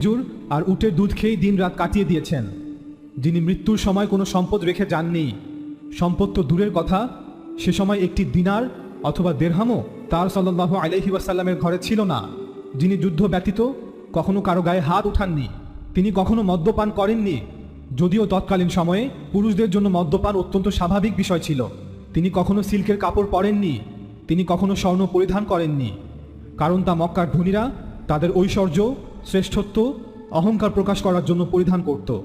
খেজুর আর উটের দুধ খেয়েই দিন রাত কাটিয়ে দিয়েছেন। যিনি মৃত্যুর সময় কোনো সম্পদ রেখে যাননি। সম্পদ তো দূরের কথা। সে সময় একটি দিনার অথবা দেড়হামও তার সাল্লাহ আলহি ওয়াসাল্লামের ঘরে ছিল না। যিনি যুদ্ধ ব্যতীত কখনো কারও গায়ে হাত উঠাননি। তিনি কখনো মদ্যপান করেননি। যদিও তৎকালীন সময়ে পুরুষদের জন্য মদ্যপান অত্যন্ত স্বাভাবিক বিষয় ছিল। তিনি কখনো সিল্কের কাপড় পরেননি। তিনি কখনো স্বর্ণ পরিধান করেননি। কারণ তা মক্কার ধনীরা, তাদের ঐশ্বর্য শ্রেষ্ঠত্ব অহংকার প্রকাশ করার জন্য পরিধান করত।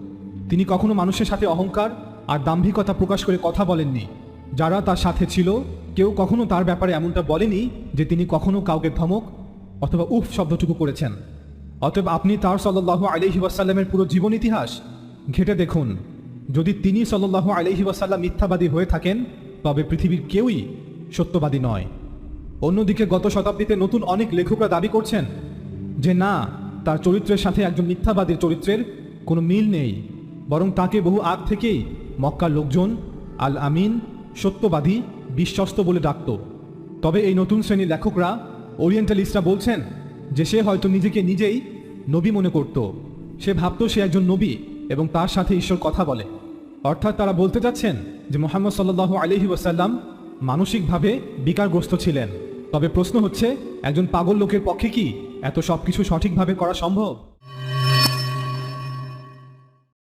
তিনি কখনো মানুষের সাথে অহংকার আর দাম্ভিকতা প্রকাশ করে কথা বলেননি। যারা তার সাথে ছিল, কেউ কখনো তার ব্যাপারে এমনটা বলেনি যে তিনি কখনো কাউকে ধমক অথবা উফ শব্দটুকু করেছেন। অতএব আপনি তার সাল্লাহ আলহি ওয়াসাল্লামের পুরো জীবন ইতিহাস ঘেটে দেখুন। যদি তিনি সাল্লাহ আলহি ওয়াসাল্লাম মিথ্যাবাদী হয়ে থাকেন, তবে পৃথিবীর কেউই সত্যবাদী নয়। অন্যদিকে গত শতাব্দীতে নতুন অনেক লেখকরা দাবি করছেন যে, না তার চরিত্রের সাথে একজন মিথ্যাবাদীর চরিত্রের কোনো মিল নেই, বরং তাকে বহু আগ থেকেই মক্কার লোকজন আল আমিন সত্যবাদী, বিশ্বস্ত বলে ডাকত। তবে এই নতুন শ্রেণির লেখকরা ওরিয়েন্টালিস্টরা বলছেন যে সে হয়তো নিজেকে নিজেই নবী মনে করত। সে ভাবত সে একজন নবী এবং তার সাথে ঈশ্বর কথা বলে। অর্থাৎ তারা বলতে চাচ্ছেন যে মোহাম্মদ সাল্লাহ আলহি ওয়াসাল্লাম মানসিকভাবে বিকারগ্রস্ত ছিলেন। তবে প্রশ্ন হচ্ছে, একজন পাগল লোকের পক্ষে কি এত সবকিছু সঠিকভাবে করা সম্ভব?